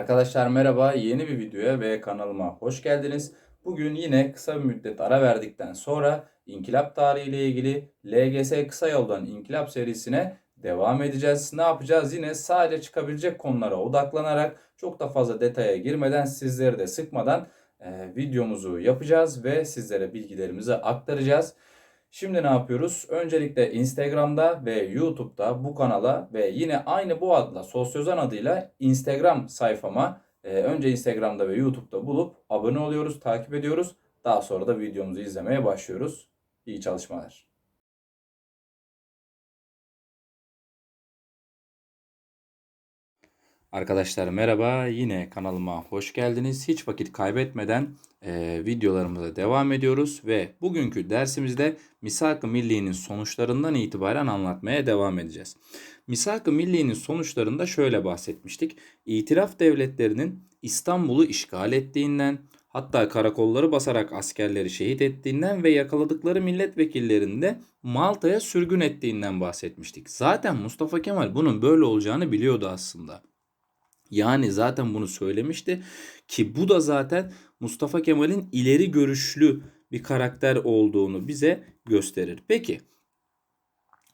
Arkadaşlar merhaba, yeni bir videoya ve kanalıma hoş geldiniz. Bugün yine kısa bir müddet ara verdikten sonra İnkılap tarihi ile ilgili LGS Kısa Yoldan İnkılap serisine devam edeceğiz. Ne yapacağız? Yine sadece çıkabilecek konulara odaklanarak çok da fazla detaya girmeden sizleri de sıkmadan e, videomuzu yapacağız ve sizlere bilgilerimizi aktaracağız. Şimdi ne yapıyoruz? Öncelikle Instagram'da ve YouTube'da bu kanala ve yine aynı bu adla Sosyozan adıyla Instagram sayfama e, önce Instagram'da ve YouTube'da bulup abone oluyoruz, takip ediyoruz. Daha sonra da videomuzu izlemeye başlıyoruz. İyi çalışmalar. Arkadaşlar merhaba. Yine kanalıma hoş geldiniz. Hiç vakit kaybetmeden e, videolarımıza devam ediyoruz ve bugünkü dersimizde Misak-ı Milli'nin sonuçlarından itibaren anlatmaya devam edeceğiz. Misak-ı Milli'nin sonuçlarında şöyle bahsetmiştik. İtiraf devletlerinin İstanbul'u işgal ettiğinden, hatta karakolları basarak askerleri şehit ettiğinden ve yakaladıkları milletvekillerini de Malta'ya sürgün ettiğinden bahsetmiştik. Zaten Mustafa Kemal bunun böyle olacağını biliyordu aslında. Yani zaten bunu söylemişti ki bu da zaten Mustafa Kemal'in ileri görüşlü bir karakter olduğunu bize gösterir. Peki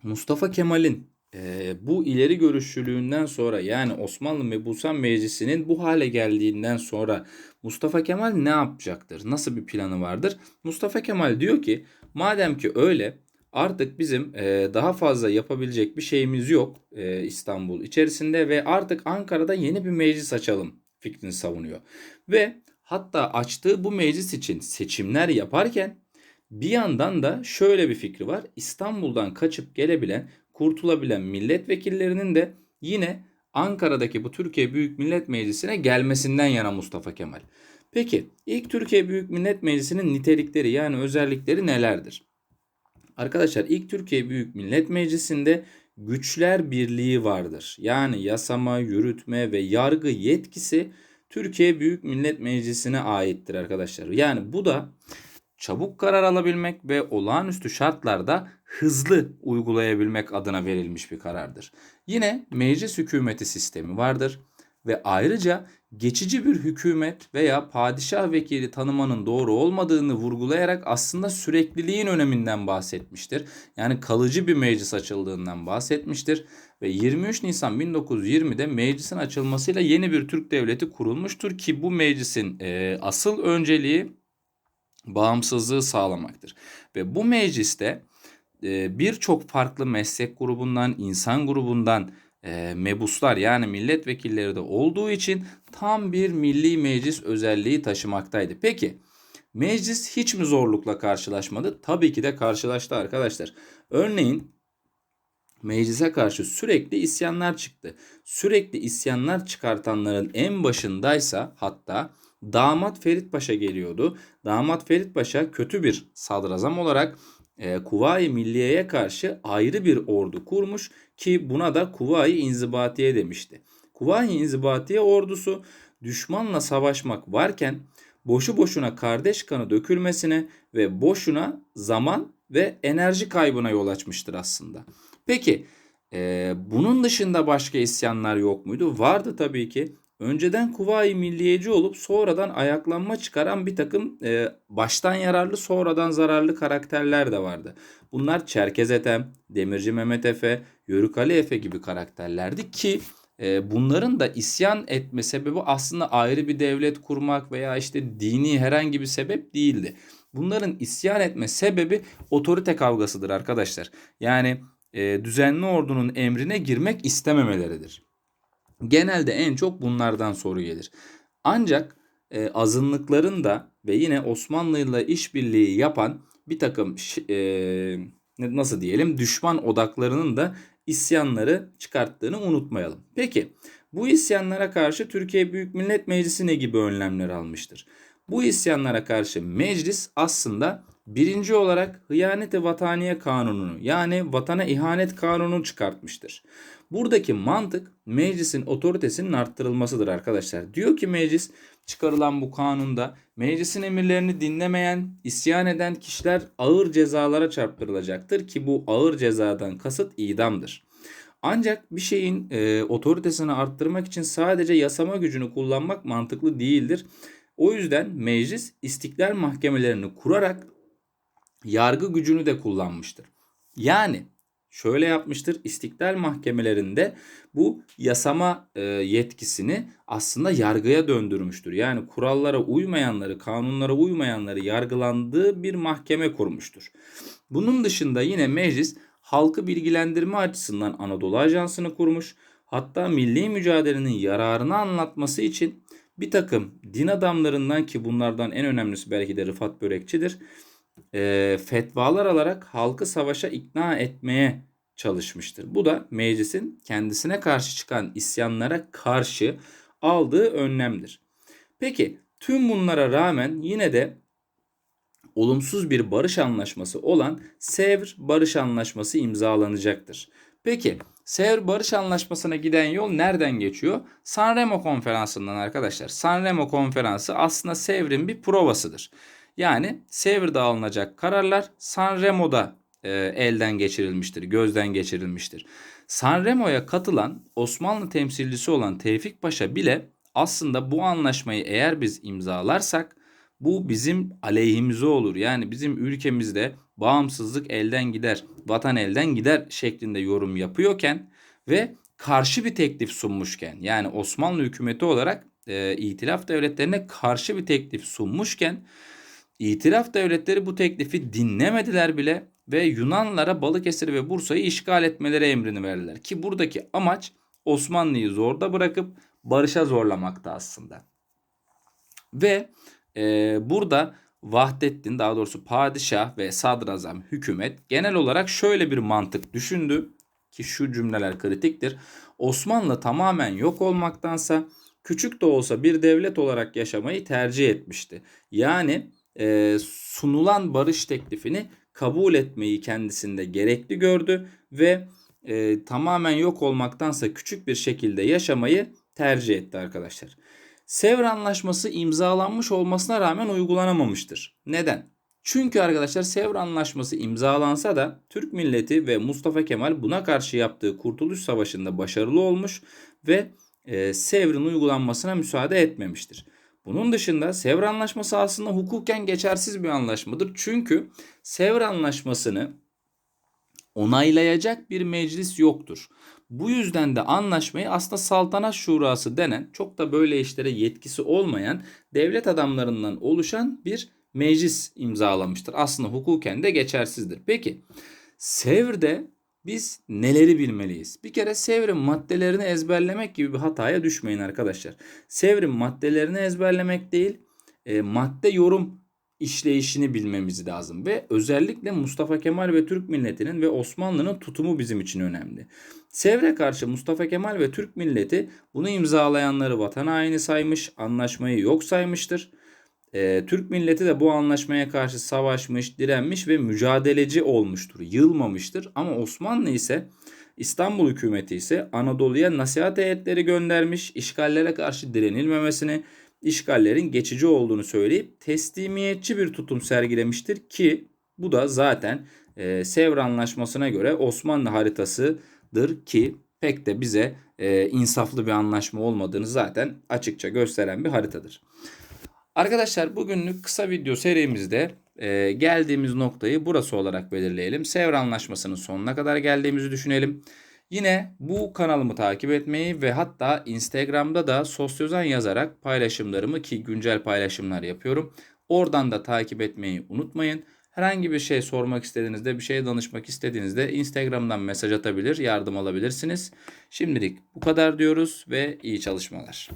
Mustafa Kemal'in e, bu ileri görüşlülüğünden sonra yani Osmanlı Mebusan Meclisi'nin bu hale geldiğinden sonra Mustafa Kemal ne yapacaktır? Nasıl bir planı vardır? Mustafa Kemal diyor ki madem ki öyle Artık bizim e, daha fazla yapabilecek bir şeyimiz yok e, İstanbul içerisinde ve artık Ankara'da yeni bir meclis açalım fikrini savunuyor. Ve hatta açtığı bu meclis için seçimler yaparken bir yandan da şöyle bir fikri var. İstanbul'dan kaçıp gelebilen, kurtulabilen milletvekillerinin de yine Ankara'daki bu Türkiye Büyük Millet Meclisi'ne gelmesinden yana Mustafa Kemal. Peki ilk Türkiye Büyük Millet Meclisi'nin nitelikleri yani özellikleri nelerdir? Arkadaşlar ilk Türkiye Büyük Millet Meclisi'nde güçler birliği vardır. Yani yasama, yürütme ve yargı yetkisi Türkiye Büyük Millet Meclisi'ne aittir arkadaşlar. Yani bu da çabuk karar alabilmek ve olağanüstü şartlarda hızlı uygulayabilmek adına verilmiş bir karardır. Yine meclis hükümeti sistemi vardır ve ayrıca geçici bir hükümet veya padişah vekili tanımanın doğru olmadığını vurgulayarak aslında sürekliliğin öneminden bahsetmiştir. Yani kalıcı bir meclis açıldığından bahsetmiştir ve 23 Nisan 1920'de meclisin açılmasıyla yeni bir Türk devleti kurulmuştur ki bu meclisin e, asıl önceliği bağımsızlığı sağlamaktır. Ve bu mecliste e, birçok farklı meslek grubundan, insan grubundan e, mebuslar yani milletvekilleri de olduğu için tam bir milli meclis özelliği taşımaktaydı. Peki meclis hiç mi zorlukla karşılaşmadı? Tabii ki de karşılaştı arkadaşlar. Örneğin meclise karşı sürekli isyanlar çıktı. Sürekli isyanlar çıkartanların en başındaysa hatta damat Ferit Paşa geliyordu. Damat Ferit Paşa kötü bir sadrazam olarak e, Kuvayi Milliye'ye karşı ayrı bir ordu kurmuş ki buna da Kuvayi İnzibatiye demişti. Kuvayi İnzibatiye ordusu düşmanla savaşmak varken boşu boşuna kardeş kanı dökülmesine ve boşuna zaman ve enerji kaybına yol açmıştır aslında. Peki e, bunun dışında başka isyanlar yok muydu? Vardı tabii ki. Önceden Kuvayi Milliyeci olup sonradan ayaklanma çıkaran bir takım e, baştan yararlı sonradan zararlı karakterler de vardı. Bunlar Çerkez Ethem, Demirci Mehmet Efe, Yörük Ali Efe gibi karakterlerdi ki e, bunların da isyan etme sebebi aslında ayrı bir devlet kurmak veya işte dini herhangi bir sebep değildi. Bunların isyan etme sebebi otorite kavgasıdır arkadaşlar. Yani e, düzenli ordunun emrine girmek istememeleridir. Genelde en çok bunlardan soru gelir. Ancak e, azınlıkların da ve yine Osmanlı ile işbirliği yapan bir takım e, nasıl diyelim düşman odaklarının da isyanları çıkarttığını unutmayalım. Peki bu isyanlara karşı Türkiye Büyük Millet Meclisi ne gibi önlemler almıştır? Bu isyanlara karşı meclis aslında birinci olarak hıyaneti vataniye kanununu yani vatana ihanet kanununu çıkartmıştır. Buradaki mantık meclisin otoritesinin arttırılmasıdır arkadaşlar. Diyor ki meclis çıkarılan bu kanunda meclisin emirlerini dinlemeyen, isyan eden kişiler ağır cezalara çarptırılacaktır ki bu ağır cezadan kasıt idamdır. Ancak bir şeyin e, otoritesini arttırmak için sadece yasama gücünü kullanmak mantıklı değildir. O yüzden meclis istiklal mahkemelerini kurarak yargı gücünü de kullanmıştır. Yani şöyle yapmıştır. İstiklal mahkemelerinde bu yasama e, yetkisini aslında yargıya döndürmüştür. Yani kurallara uymayanları, kanunlara uymayanları yargılandığı bir mahkeme kurmuştur. Bunun dışında yine meclis halkı bilgilendirme açısından Anadolu Ajansı'nı kurmuş. Hatta milli mücadelenin yararını anlatması için bir takım din adamlarından ki bunlardan en önemlisi belki de Rıfat Börekçidir. E, fetvalar alarak halkı savaşa ikna etmeye çalışmıştır. Bu da meclisin kendisine karşı çıkan isyanlara karşı aldığı önlemdir. Peki tüm bunlara rağmen yine de olumsuz bir barış anlaşması olan Sevr Barış Anlaşması imzalanacaktır. Peki Sevr Barış Anlaşması'na giden yol nereden geçiyor? Sanremo Konferansı'ndan arkadaşlar. Sanremo Konferansı aslında Sevr'in bir provasıdır. Yani Sevr'de alınacak kararlar Sanremo'da e, elden geçirilmiştir, gözden geçirilmiştir. Sanremo'ya katılan Osmanlı temsilcisi olan Tevfik Paşa bile aslında bu anlaşmayı eğer biz imzalarsak bu bizim aleyhimize olur. Yani bizim ülkemizde bağımsızlık elden gider, vatan elden gider şeklinde yorum yapıyorken ve karşı bir teklif sunmuşken yani Osmanlı hükümeti olarak e, itilaf devletlerine karşı bir teklif sunmuşken itilaf devletleri bu teklifi dinlemediler bile ve Yunanlara Balıkesir ve Bursa'yı işgal etmeleri emrini verdiler. Ki buradaki amaç Osmanlı'yı zorda bırakıp barışa zorlamakta aslında. Ve e, burada Vahdettin daha doğrusu padişah ve sadrazam hükümet genel olarak şöyle bir mantık düşündü ki şu cümleler kritiktir. Osmanlı tamamen yok olmaktansa küçük de olsa bir devlet olarak yaşamayı tercih etmişti. Yani e, sunulan barış teklifini kabul etmeyi kendisinde gerekli gördü ve e, tamamen yok olmaktansa küçük bir şekilde yaşamayı tercih etti arkadaşlar. Sevr Anlaşması imzalanmış olmasına rağmen uygulanamamıştır. Neden? Çünkü arkadaşlar Sevr Anlaşması imzalansa da Türk milleti ve Mustafa Kemal buna karşı yaptığı Kurtuluş Savaşı'nda başarılı olmuş ve e, Sevr'in uygulanmasına müsaade etmemiştir. Bunun dışında Sevr Anlaşması aslında hukuken geçersiz bir anlaşmadır. Çünkü Sevr Anlaşması'nı onaylayacak bir meclis yoktur. Bu yüzden de anlaşmayı aslında saltanat şurası denen çok da böyle işlere yetkisi olmayan devlet adamlarından oluşan bir meclis imzalamıştır. Aslında hukuken de geçersizdir. Peki Sevr'de biz neleri bilmeliyiz? Bir kere Sevr'in maddelerini ezberlemek gibi bir hataya düşmeyin arkadaşlar. Sevr'in maddelerini ezberlemek değil, e, madde yorum işleyişini bilmemiz lazım ve özellikle Mustafa Kemal ve Türk milletinin ve Osmanlı'nın tutumu bizim için önemli. Sevr'e karşı Mustafa Kemal ve Türk milleti bunu imzalayanları vatan haini saymış, anlaşmayı yok saymıştır. Ee, Türk milleti de bu anlaşmaya karşı savaşmış, direnmiş ve mücadeleci olmuştur, yılmamıştır. Ama Osmanlı ise İstanbul hükümeti ise Anadolu'ya nasihat heyetleri göndermiş, işgallere karşı direnilmemesini, işgallerin geçici olduğunu söyleyip teslimiyetçi bir tutum sergilemiştir ki bu da zaten e, Sevr Anlaşması'na göre Osmanlı haritasıdır ki pek de bize e, insaflı bir anlaşma olmadığını zaten açıkça gösteren bir haritadır. Arkadaşlar bugünlük kısa video serimizde e, geldiğimiz noktayı burası olarak belirleyelim. Sevr Anlaşması'nın sonuna kadar geldiğimizi düşünelim. Yine bu kanalımı takip etmeyi ve hatta Instagram'da da sosyozan yazarak paylaşımlarımı ki güncel paylaşımlar yapıyorum. Oradan da takip etmeyi unutmayın. Herhangi bir şey sormak istediğinizde, bir şey danışmak istediğinizde Instagram'dan mesaj atabilir, yardım alabilirsiniz. Şimdilik bu kadar diyoruz ve iyi çalışmalar.